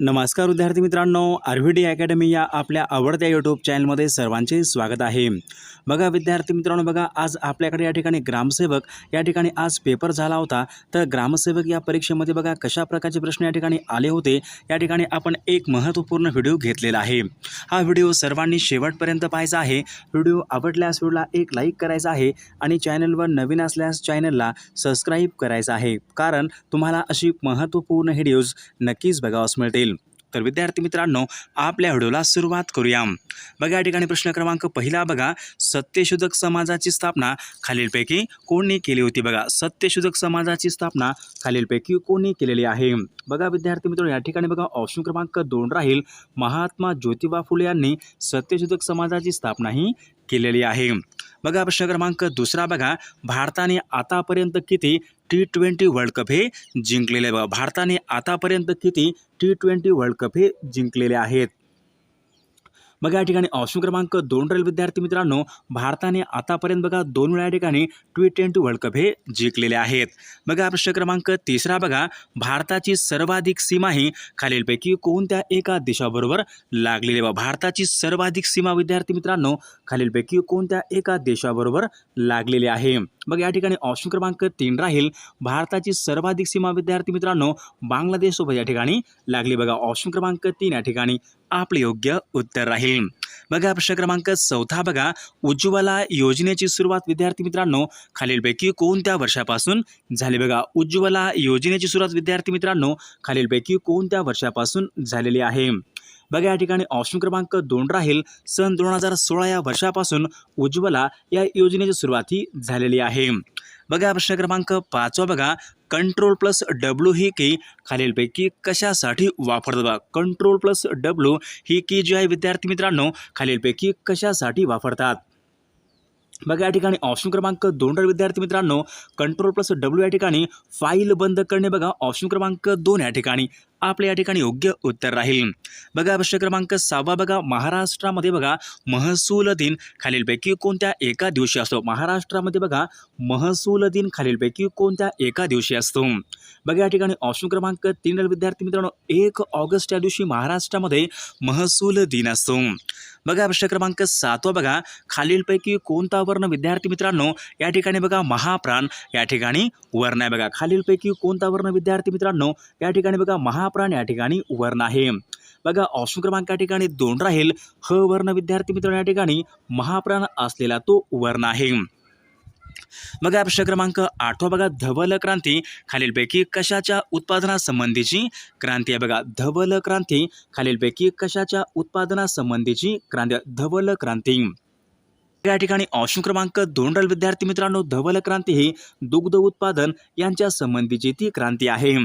नमस्कार विद्यार्थी मित्रांनो आर व्ही डी अकॅडमी या आपल्या आवडत्या यूट्यूब चॅनलमध्ये सर्वांचे स्वागत आहे. बघा विद्यार्थी मित्रांनो बघा आज आपल्याकडे या ठिकाणी ग्रामसेवक या ठिकाणी आज पेपर झाला होता. तर ग्रामसेवक या परीक्षेमध्ये बघा कशा प्रकारचे प्रश्न या ठिकाणी आले होते. या ठिकाणी आपण एक महत्त्वपूर्ण व्हिडिओ घेतलेला आहे. हा व्हिडिओ सर्वांनी शेवटपर्यंत पाहायचा आहे. व्हिडिओ आवडल्यास व्हिडिओला एक लाईक करायचा आहे आणि चॅनलवर नवीन असल्यास चॅनलला सबस्क्राईब करायचं आहे. कारण तुम्हाला अशी महत्त्वपूर्ण व्हिडिओज नक्कीच बघावास मिळतील. तर विद्यार्थी मित्रांनो आपल्या व्हिडिओला सुरुवात करूया. बघा या ठिकाणी प्रश्न क्रमांक पहिला बघा. सत्यशोधक समाजाची स्थापना खालीलपैकी कोणी केली होती? बघा सत्यशोधक समाजाची स्थापना खालीलपैकी कोणी केलेली आहे? बघा विद्यार्थी मित्रांनो या ठिकाणी बघा ऑप्शन क्रमांक दोन राहील. महात्मा ज्योतिबा फुले यांनी सत्यशोधक समाजाची स्थापना ही केलेली आहे. बघा प्रश्न क्रमांक दुसरा बघा. भारताने आतापर्यंत किती टी ट्वेंटी वर्ल्ड कप हे जिंकलेले बघा भारताने आतापर्यंत किती टी ट्वेंटी वर्ल्ड कप हे जिंकलेले आहेत. मग या ठिकाणी ऑप्शन क्रमांक दोन राहील विद्यार्थी मित्रांनो. भारताने आतापर्यंत बघा दोन वेळा या ठिकाणी टी ट्वेंटी वर्ल्ड कप हे जिंकलेले आहेत. बघा प्रश्न क्रमांक तिसरा बघा भारताची सर्वाधिक सीमा ही खालीलपैकी कोणत्या एका देशाबरोबर लागलेली बघा भारताची सर्वाधिक सीमा विद्यार्थी मित्रांनो खालीलपैकी कोणत्या एका देशाबरोबर लागलेली आहे? बघा या ठिकाणी ऑप्शन क्रमांक तीन राहील भारताची सर्वाधिक सीमा विद्यार्थी मित्रांनो बांगलादेशसोबत या ठिकाणी लागली. बघा ऑप्शन क्रमांक तीन या ठिकाणी आपले योग्य उत्तर राहील. बघा प्रश्न क्रमांक चौथा बघा. उज्ज्वला योजनेची सुरुवात विद्यार्थी मित्रांनो खालीलपैकी कोणत्या वर्षापासून झाली बघा? उज्ज्वला योजनेची सुरुवात विद्यार्थी मित्रांनो खालीलपैकी कोणत्या वर्षापासून झालेली आहे? बघा या ठिकाणी ऑप्शन क्रमांक दोन राहील. सन दोन हजार सोळा या वर्षापासून उज्ज्वला या योजनेची सुरुवात ही झालेली आहे. बघा प्रश्न क्रमांक पाचवा बघा. कंट्रोल प्लस डब्ल्यू ही की खालीलपैकी कशासाठी वापरतात बघा. कंट्रोल प्लस डब्ल्यू ही की जी आहे विद्यार्थी मित्रांनो खालीलपैकी कशासाठी वापरतात? बघा या ठिकाणी ऑप्शन क्रमांक दोन विद्यार्थी मित्रांनो कंट्रोल प्लस डब्ल्यू या ठिकाणी फाईल बंद करणे बघा ऑप्शन क्रमांक दोन या ठिकाणी. आपल्या या ठिकाणी योग्य उत्तर राहील. बघा प्रश्न क्रमांक सहावा बघा. महाराष्ट्रामध्ये बघा महसूल दिन खालीलपैकी कोणत्या एका दिवशी असतो? महाराष्ट्रामध्ये बघा महसूल दिन खालीलपैकी कोणत्या एका दिवशी असतो? बघा या ठिकाणी ऑप्शन क्रमांक तीन विद्यार्थी मित्रांनो एक ऑगस्ट या दिवशी महाराष्ट्रामध्ये महसूल दिन असतो. बघा प्रश्न क्रमांक सातवा बघा. खालीलपैकी कोणता वर्ण? विद्यार्थी मित्रांनो या ठिकाणी बघा महाप्राण या ठिकाणी वर्ण आहे बघा. खालीलपैकी कोणता वर्ण? विद्यार्थी मित्रांनो या ठिकाणी बघा महा महाप्राण या ठिकाणी वर्ण आहे बघा ऑप्शन क्रमांक या ठिकाणी दोन राहील. ह वर्ण विद्यार्थी मित्रांनो या ठिकाणी महाप्राण असलेला तो वर्ण आहे बघा प्रश्न क्रमांक आठवा बघा धवल क्रांती. खालीलपैकी कशाच्या उत्पादनासंबंधीची क्रांती आहे? बघा धवल क्रांती. खालीलपैकी कशाच्या उत्पादनासंबंधीची क्रांती धवल क्रांती. या ठिकाणी ऑप्शन क्रमांक दोन राहील विद्यार्थी मित्रांनो धवल क्रांती ही दुग्ध उत्पादन यांच्या संबंधीची ती क्रांती आहे.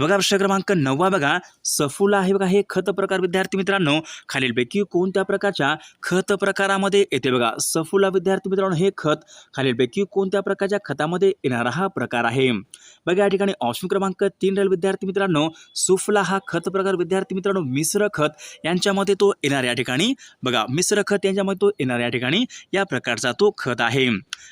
बघा प्रश्न क्रमांक नववा बघा. सफुला आहे बघा हे खत प्रकार विद्यार्थी मित्रांनो खालीलपैकी कोणत्या प्रकारच्या खत प्रकारामध्ये येते बघा? सफुला विद्यार्थी मित्रांनो हे खत खालीलपैकी कोणत्या प्रकारच्या खतामध्ये येणारा हा प्रकार आहे? बघा या ठिकाणी ऑप्शन क्रमांक तीन राहील विद्यार्थी मित्रांनो. सुफला हा खत प्रकार विद्यार्थी मित्रांनो मिश्र खत यांच्यामध्ये तो येणार या ठिकाणी. बघा मिश्र खत यांच्यामध्ये तो येणार या ठिकाणी या प्रकारचा तो खत आहे.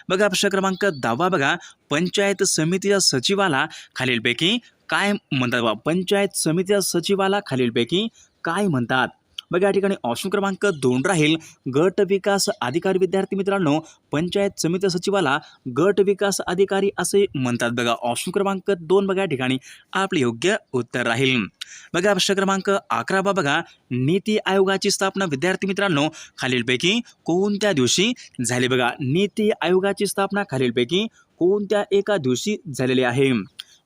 बघा प्रश्न क्रमांक दहावा बघा. पंचायत समितीच्या सचिवाला खालीलपैकी काय म्हणतात बा? पंचायत समितीच्या सचिवाला खालीलपैकी काय म्हणतात? बघा या ठिकाणी ऑप्शन क्रमांक दोन राहील. गट विकास अधिकारी विद्यार्थी मित्रांनो पंचायत समिती सचिवाला गट विकास अधिकारी असे म्हणतात. बघा ऑप्शन क्रमांक दोन बघा या ठिकाणी आपले योग्य उत्तर राहील. बघा प्रश्न क्रमांक अकरावा बघा. नीती आयोगाची स्थापना विद्यार्थी मित्रांनो खालीलपैकी कोणत्या दिवशी झाली? बघा नीती आयोगाची स्थापना खालीलपैकी कोणत्या एका दिवशी झालेली आहे?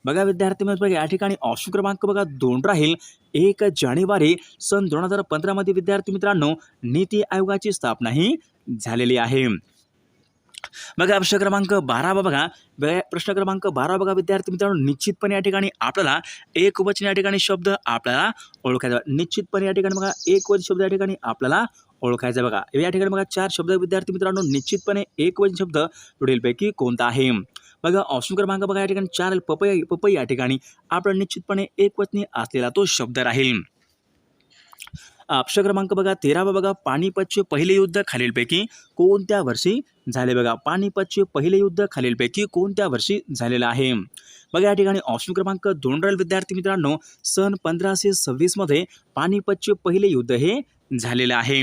बघा विद्यार्थी मित्र बघा या ठिकाणी ऑप्शन क्रमांक बघा दोन राहील. एक जानेवारी सन दोन हजार पंधरामध्ये विद्यार्थी मित्रांनो नीती आयोगाची स्थापना ही झालेली आहे. बघा प्रश्न क्रमांक बारावा बघा बघा प्रश्न क्रमांक बारा बघा विद्यार्थी मित्रांनो निश्चितपणे या ठिकाणी आपल्याला एक वचन या ठिकाणी शब्द आपल्याला ओळखायचा निश्चितपणे या ठिकाणी बघा एक वचन शब्द या ठिकाणी आपल्याला ओळखायचा बघा या ठिकाणी बघा चार शब्द विद्यार्थी मित्रांनो निश्चितपणे एक वचन शब्द पुढीलपैकी कोणता आहे? बघा ऑप्शन क्रमांक बघा या ठिकाणी चार पपई पपई या ठिकाणी आपला निश्चितपणे एकवचनी असलेला तो शब्द राहील. ऑप्शन क्रमांक बघा तेरावा बघा पानिपतचे पहिले युद्ध खालीलपैकी कोणत्या वर्षी झाले बघा? पानिपतचे पहिले युद्ध खालीलपैकी कोणत्या वर्षी झालेलं आहे? बघा या ठिकाणी ऑप्शन क्रमांक दोन राहील विद्यार्थी मित्रांनो सन पंधराशे सव्वीसमध्ये पानिपतचे पहिले युद्ध हे झालेलं आहे.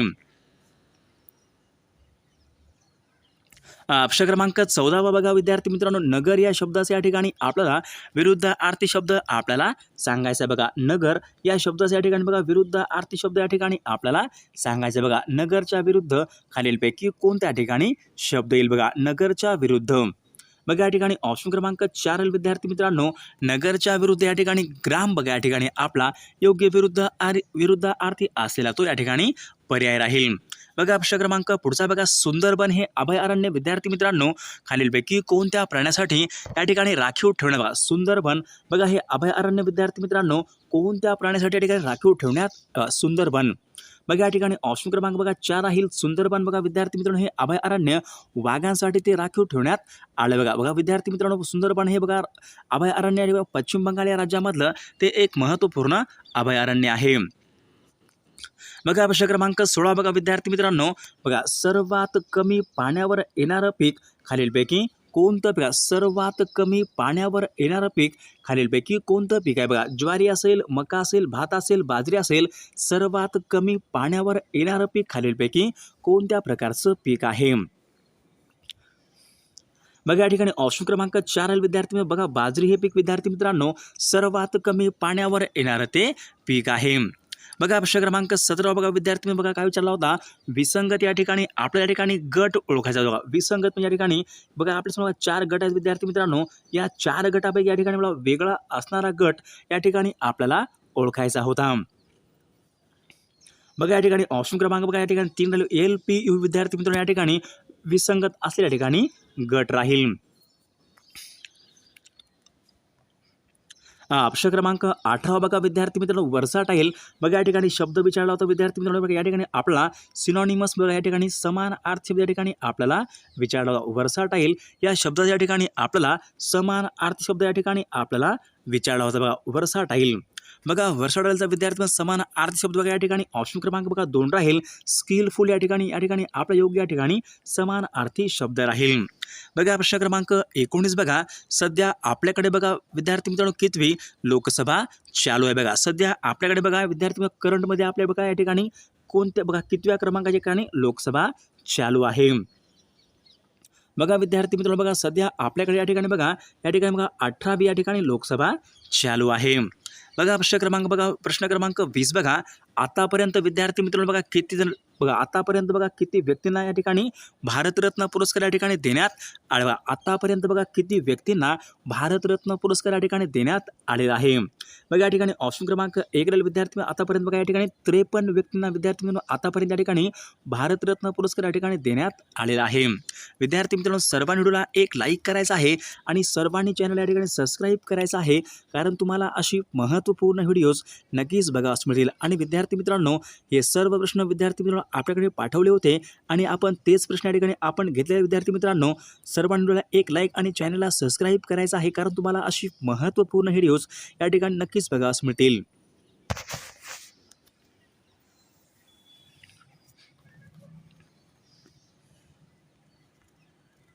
अक्षर क्रमांक चौदावा बघा विद्यार्थी मित्रांनो. नगर या शब्दाचा या ठिकाणी आपल्याला विरुद्ध आरती शब्द आपल्याला सांगायचा आहे बघा. नगर या शब्दाचा या ठिकाणी बघा. विरुद्ध आरती शब्द या ठिकाणी आपल्याला सांगायचं आहे बघा. नगरच्या विरुद्ध खालीलपैकी कोणत्या ठिकाणी शब्द येईल बघा? नगरच्या विरुद्ध. बघा या ठिकाणी ऑप्शन क्रमांक चार विद्यार्थी मित्रांनो. नगरच्या विरुद्ध या ठिकाणी ग्राम बघा. या ठिकाणी आपला योग्य विरुद्ध आर विरुद्ध आरती असलेला तो या ठिकाणी पर्याय राहील. बघा प्रश्न क्रमांक पुढचा बघा. सुंदरबन हे अभयारण्य विद्यार्थी मित्रांनो खालीलपैकी कोणत्या प्राण्यासाठी या ठिकाणी राखीव ठेवण्यात बघा सुंदरबन बघा हे अभयारण्य विद्यार्थी मित्रांनो कोणत्या प्राण्यासाठी या ठिकाणी राखीव ठेवण्यात सुंदरबन? बघा या ठिकाणी ऑप्शन क्रमांक बघा चार राहील. सुंदरबन बघा विद्यार्थी मित्रांनो हे अभयारण्य वाघांसाठी ते राखीव ठेवण्यात आलं बघा. बघा विद्यार्थी मित्रांनो सुंदरबन हे बघा अभयारण्य बघा पश्चिम बंगाल या राज्यामधलं ते एक महत्त्वपूर्ण अभयारण्य आहे. बघा प्रश्न क्रमांक सोळा बघा विद्यार्थी मित्रांनो. बघा सर्वात कमी पाण्यावर येणारं पीक खालीलपैकी कोणतं पीक? सर्वात कमी पाण्यावर येणारं पीक खालीलपैकी कोणतं पीक आहे? बघा ज्वारी असेल मका असेल भात असेल बाजरी असेल सर्वात कमी पाण्यावर येणारं पीक खालीलपैकी कोणत्या प्रकारचं पीक आहे? बघा या ठिकाणी ऑप्शन क्रमांक चार आहे विद्यार्थी बघा बाजरी हे पीक विद्यार्थी मित्रांनो सर्वात कमी पाण्यावर येणारं ते पीक आहे. बघा प्रश्न क्रमांक सतरा बघा विद्यार्थी मी बघा काय विचारला होता? विसंगत या ठिकाणी आपल्या या ठिकाणी गट ओळखायचा बघा विसंगत म्हणजे या ठिकाणी बघा आपल्यासमोर चार गट आहेत विद्यार्थी मित्रांनो. या चार गटापैकी या ठिकाणी मला वेगळा असणारा गट या ठिकाणी आपल्याला ओळखायचा होता. बघा या ठिकाणी ऑप्शन क्रमांक बघा या ठिकाणी तीन राहील. एल पी यू विद्यार्थी मित्रांनो या ठिकाणी विसंगत असलेल्या ठिकाणी गट राहील. हा, अपक्ष क्रमांक अठरा बघा विद्यार्थी मित्रांनो वर्साटाईल बघा या ठिकाणी शब्द विचारला होता विद्यार्थी मित्रांनो. बघा या ठिकाणी आपला सिनॉनिमस बघा या ठिकाणी समान अर्थ शब्द या ठिकाणी आपल्याला विचारला वरसाट वर्साटाईल या शब्दाच्या या ठिकाणी आपल्याला समान अर्थ शब्द या ठिकाणी आपल्याला विचारला होता. बघा वर्साटाईल बघा वर्षाडलचा विद्यार्थी समान आर्थिक शब्द बघा या ठिकाणी. ऑप्शन क्रमांक बघा दोन राहील. स्किलफुल या ठिकाणी या ठिकाणी आपल्या योग्य या ठिकाणी समान अर्थी शब्द राहील. बघा प्रश्न क्रमांक एकोणीस बघा. सध्या आपल्याकडे बघा विद्यार्थी मित्रांनो कितवी लोकसभा चालू आहे बघा. सध्या आपल्याकडे बघा विद्यार्थी करंटमध्ये आपल्या बघा या ठिकाणी कोणत्या बघा कितव्या क्रमांकाच्या ठिकाणी लोकसभा चालू आहे. बघा विद्यार्थी मित्रांनो बघा सध्या आपल्याकडे या ठिकाणी बघा या ठिकाणी बघा अठरावी या ठिकाणी लोकसभा चालू आहे. बघा प्रश्न क्रमांक बघा प्रश्न क्रमांक वीस बघा. आतापर्यंत विद्यार्थी मित्रांनो बघा किती जण बघा आतापर्यंत बघा किती व्यक्तींना या ठिकाणी भारतरत्न पुरस्कार या ठिकाणी देण्यात आले आतापर्यंत बघा किती व्यक्तींना भारतरत्न पुरस्कार या ठिकाणी देण्यात आलेला आहे. बघा या ठिकाणी ऑप्शन क्रमांक एक राहील. विद्यार्थी आतापर्यंत बघा या ठिकाणी त्रेपन्न व्यक्तींना विद्यार्थी मित्रांनो आतापर्यंत या ठिकाणी भारतरत्न पुरस्कार या ठिकाणी देण्यात आलेला आहे. विद्यार्थी मित्रांनो सर्वांनी व्हिडिओला एक लाईक करायचा आहे आणि सर्वांनी चॅनल या ठिकाणी सबस्क्राईब करायचं आहे. कारण तुम्हाला अशी महत्त्वपूर्ण व्हिडिओज नक्कीच बघावयास मिळतील. आणि विद्यार्थी मित्रांनो हे सर्व प्रश्न विद्यार्थी मित्रांनो आपल्याकडे पाठवले होते आणि आपण तेच प्रश्न या ठिकाणी आपण घेतलेले विद्यार्थी मित्रांनो सर्वांना एक लाईक आणि चॅनलला सबस्क्राईब करायचं आहे कारण तुम्हाला अशी महत्त्वपूर्ण व्हिडिओज या ठिकाणी नक्कीच बघावयास मिळतील.